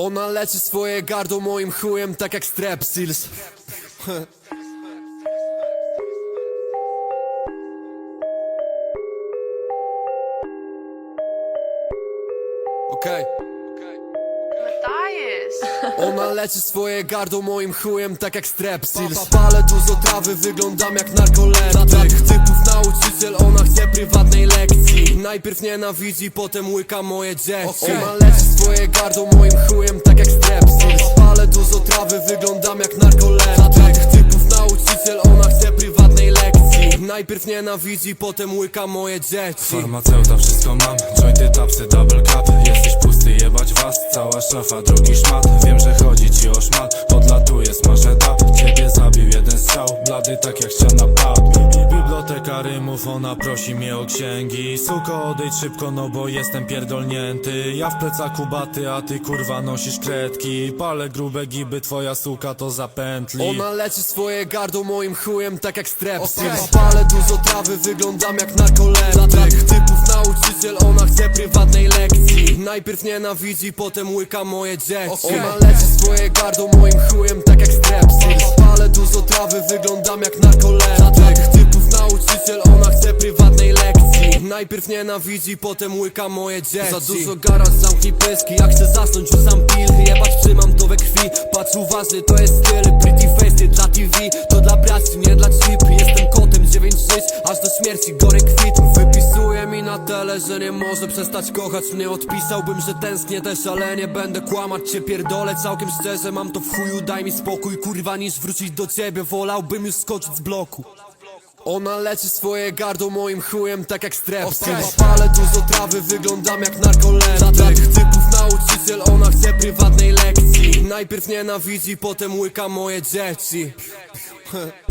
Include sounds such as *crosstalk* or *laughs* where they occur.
Ona leczy swoje gardło moim chujem tak jak strepsils *laughs* Okej. Dajesz! Ona leczy swoje gardło moim chujem tak jak strepsils Palę dużo trawy, wyglądam jak narkoleptyk. Typów nauczyciel, ona chce prywatnej lekcji. Najpierw nienawidzi, potem łyka moje dzieci. Ona leczy swoje gardło Najpierw nienawidzi, potem łyka moje dzieci. Farmaceuta, wszystko mam, jointy, tapsy, double cup. Jesteś pusty, jebać was, cała szafa, drugi szmat. Wiem, że tak jak ściana pub Biblioteka rymów, ona prosi mnie o księgi. Suko, odejdź szybko, no bo jestem pierdolnięty. Ja w plecaku baty, a ty kurwa nosisz kredki. Palę grube giby, twoja suka to zapętli. Ona leczy swoje gardło moim chujem tak jak strepsils Palę dużo trawy, wyglądam jak narkoleptyk Typów nauczyciel, ona chce prywatnej lekcji. Najpierw nienawidzi, potem łyka moje dzieci. Ona leczy swoje gardło moim chujem tak jak strepsils Palę dużo trawy, wyglądam jak narkoleptyk Typów nauczyciel, ona chce prywatnej lekcji. Najpierw nienawidzi, potem łyka moje dzieci. Za dużo garaż, zamknij pyski, jak chcę zasnąć rzucam pil Jebać trzymam to we krwi, patrz uważnie, to jest styl. Pretty face nie dla TV, to dla braci, nie dla chip Jestem kotem, dziewięć żyć, aż do śmierci gorę tele, że nie może przestać kochać mnie. Odpisałbym, że tęsknię też, ale nie będę kłamać Cię. Pierdolę, całkiem szczerze, mam to w chuju, daj mi spokój Kurwa, niż wrócić do ciebie, wolałbym już skoczyć z bloku. Ona leczy swoje gardło moim chujem tak jak strepsils Palę dużo trawy, wyglądam jak narkoleptyk Typów nauczyciel, ona chce prywatnej lekcji. Najpierw nienawidzi, potem łyka moje dzieci *laughs*